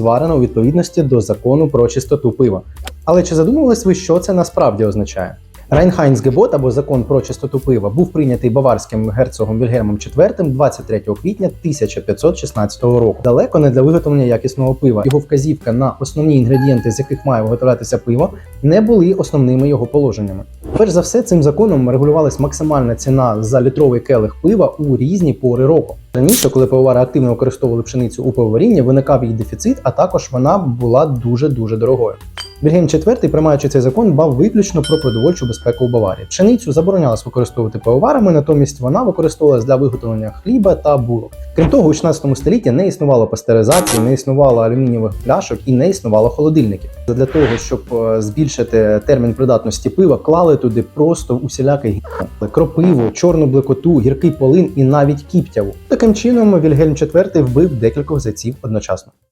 зварено у відповідності до закону про чистоту пива. Але чи задумувались ви, що це насправді означає? Райнхайнсгебот або закон про чистоту пива був прийнятий баварським герцогом Вільгельмом IV 23 квітня 1516 року. Далеко не для виготовлення якісного пива. Його вказівка на основні інгредієнти, з яких має виготовлятися пиво, не були основними його положеннями. Перш за все, цим законом регулювалась максимальна ціна за літровий келих пива у різні пори року. Раніше, коли пивовари активно використовували пшеницю у пивоварінні, виникав її дефіцит, а також вона була дуже дуже дорогою. Вільгельм IV, приймаючи цей закон, дбав виключно про продовольчу безпеку у Баварії. Пшеницю заборонялось використовувати пивоварами, натомість вона використовувалась для виготовлення хліба та булок. Крім того, у 16 столітті не існувало пастеризації, не існувало алюмінієвих пляшок і не існувало холодильників. Для того, щоб е, збільшити термін придатності пива, клали туди просто усілякий гімно. кропиву, чорну блекоту, гіркий полин і навіть кіптяву. Таким чином Вільгельм IV вбив декількох зайців одночасно.